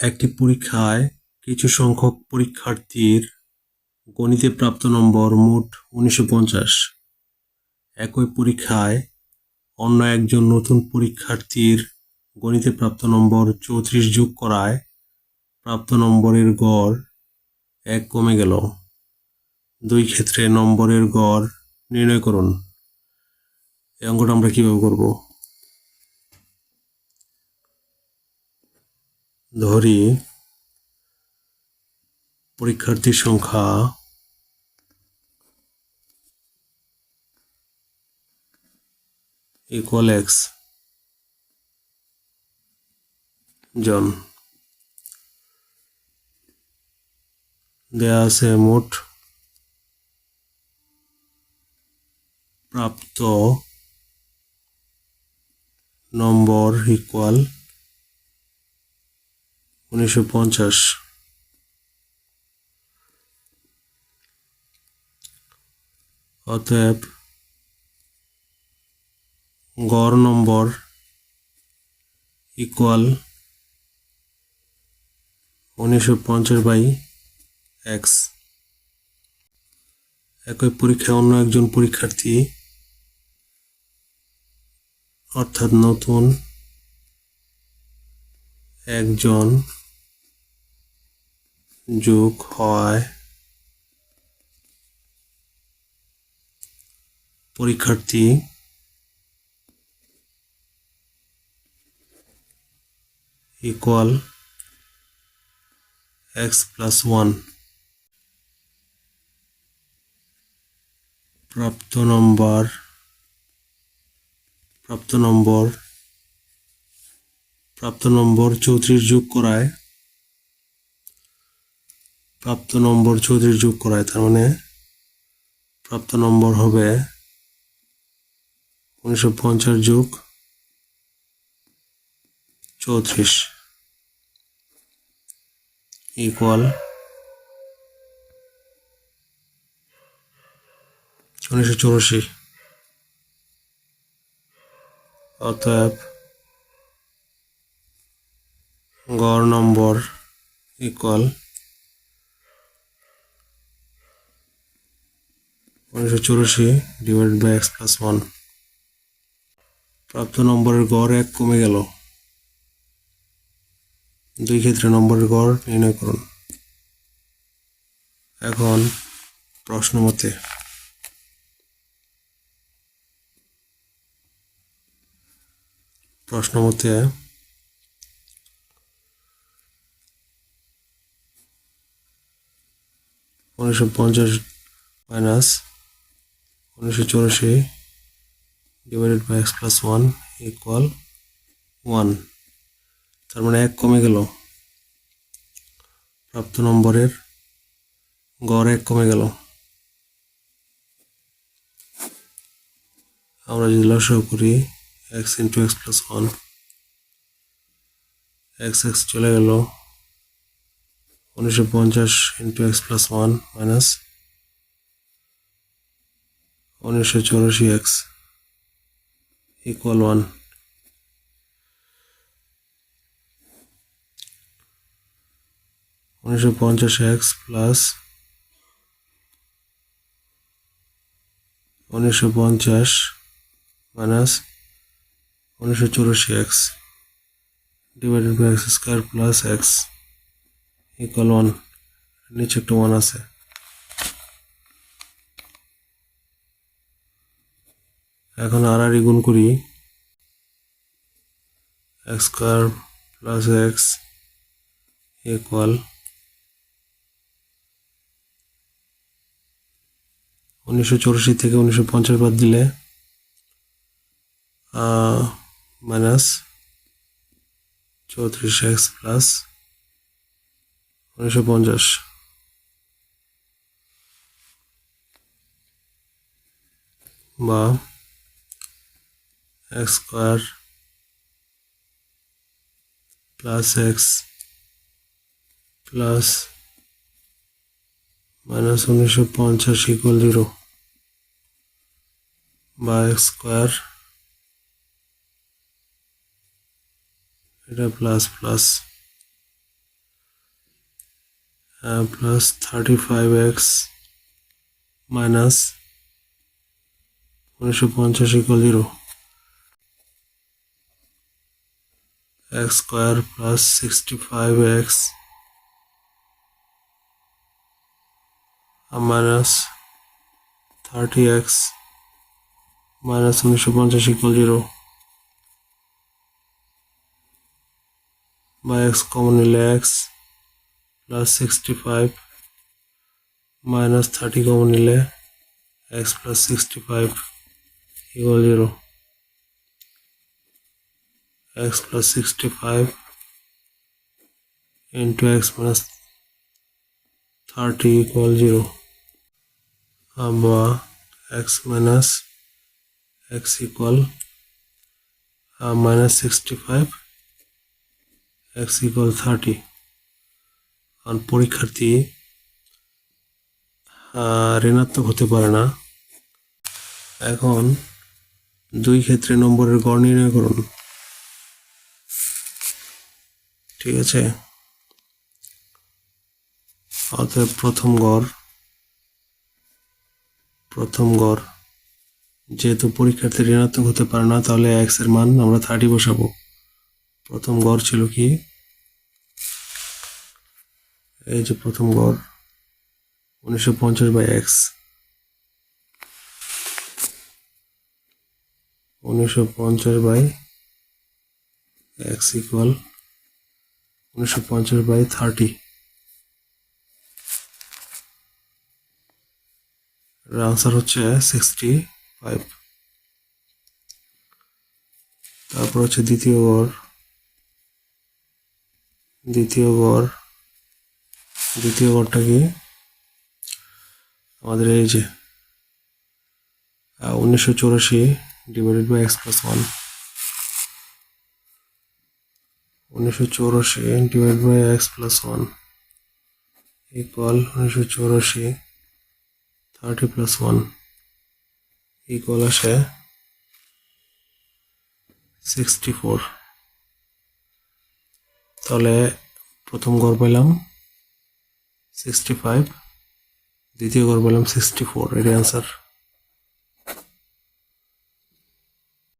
একটি পরীক্ষায় কিছু সংখ্যক পরীক্ষার্থীর গণিতে প্রাপ্ত নম্বর মোট উনিশশো পঞ্চাশ। একই পরীক্ষায় অন্য একজন নতুন পরীক্ষার্থীর গণিতে প্রাপ্ত নম্বর চৌত্রিশ যোগ করায় প্রাপ্ত নম্বরের গড় এক কমে গেল। দুই ক্ষেত্রে নম্বরের গড় নির্ণয় করুন। এই অঙ্কটা আমরা কীভাবে করব? ধরি পরীক্ষার্থীর সংখ্যা ইকুয়াল এক্স জন। দেয়া আছে মোট প্রাপ্ত নম্বর ইকুয়াল উনিশশো পঞ্চাশ। অতএব গড় নম্বর ইকুয়াল উনিশশো পঞ্চাশ বাই এক্স একই পরীক্ষায় অন্য একজন পরীক্ষার্থী, অর্থাৎ নতুন একজন যোগ হয় পরীক্ষার্থী ইকুয়াল এক্স প্লাস ওয়ান প্রাপ্ত নম্বর প্রাপ্ত নম্বর প্রাপ্ত নম্বর চৌত্রিশ যোগ করায় প্রাপ্ত নম্বর চৌত্রিশ যোগ করায়, তার মানে প্রাপ্ত নম্বর হবে উনিশশো পঞ্চাশ যোগ চৌত্রিশ ইকুয়াল উনিশশো চৌরাশি। অতএব গড় নম্বর ইকুয়াল উনিশশো চৌরাশি divide by x plus one প্রাপ্ত নম্বরের গড় এক কমে গেল। দুই ক্ষেত্রে নম্বরের গড় নির্ণয় করুন। এখন প্রশ্ন মতে। প্রশ্ন মতে উনিশশো পঞ্চাশ মাইনাস উনিশশো চৌরাশি divided by x plus one equal one তার মানে এক কমে গেল। প্রাপ্ত নম্বরের গড় এক কমে গেল। আমরা যদি লসাগু করি x into x plus one x x চলে গেল। উনিশশো পঞ্চাশ into x plus one minus উনিশশো চৌরাশি এক্স ইকুয়াল ওয়ান উনিশশো পঞ্চাশ এক্স প্লাস উনিশশো পঞ্চাশ মাইনাস উনিশশো চৌরাশি x divided by x square plus x equal one নিচে একটা ওয়ান আছে। এখন আর গুণ করি। X square plus x equal উনিশশো চৌরাশি থেকে উনিশশো পঞ্চাশ বাদ দিলে মাইনাস চৌত্রিশ এক্স প্লাস উনিশশো পঞ্চাশ। বা x square plus x plus minus উনিশশো পঞ্চাশ ইকুয়াল জিরো বা এক্স স্কোয়ার এটা plus plus plus thirty five x minus উনিশশো পঞ্চাশ equal zero x square plus sixty five x minus thirty x minus উনিশশো পঞ্চাশ ইকুয়াল জিরো বা x common নিলে x plus sixty five minus thirty common নিলে x plus sixty five equal zero x plus sixty five into x minus thirty equal zero বা x minus x equal minus sixty five x equal thirty পরীক্ষার্থী ঋণাত্মক হতে পারে না। এখন দুই ক্ষেত্রে নম্বরের গড় নির্ণয় করুন। ঠিক আছে? অতএব প্রথম গড় প্রথম গড়, যেহেতু পরীক্ষার্থী ঋণাত্মক হতে পারে না, তাহলে এক্সের মান আমরা থার্টি বসাবো। প্রথম গড় ছিল কি? এই যে প্রথম গড়, উনিশশো পঞ্চাশ বাই এক্স উনিশশো পঞ্চাশ বাই এক্স ইকুয়াল উনিশশো পঞ্চাশ বাই থার্টি। আনসার হচ্ছে সিক্সটি ফাইভ তারপর হচ্ছে দ্বিতীয় গড়। দ্বিতীয় গড়। দ্বিতীয় গড়টা কি? আমাদের এই যে উনিশশো চৌরাশি divided by x plus one উনিশশো চৌরাশি divide by x plus one equal উনিশশো চৌরাশি থার্টি প্লাস ওয়ান ইকুয়াল আসে সিক্সটি ফোর তাহলে প্রথম গড় পেলাম সিক্সটি ফাইভ দ্বিতীয় গড় পেলাম সিক্সটি ফোর এর অ্যান্সার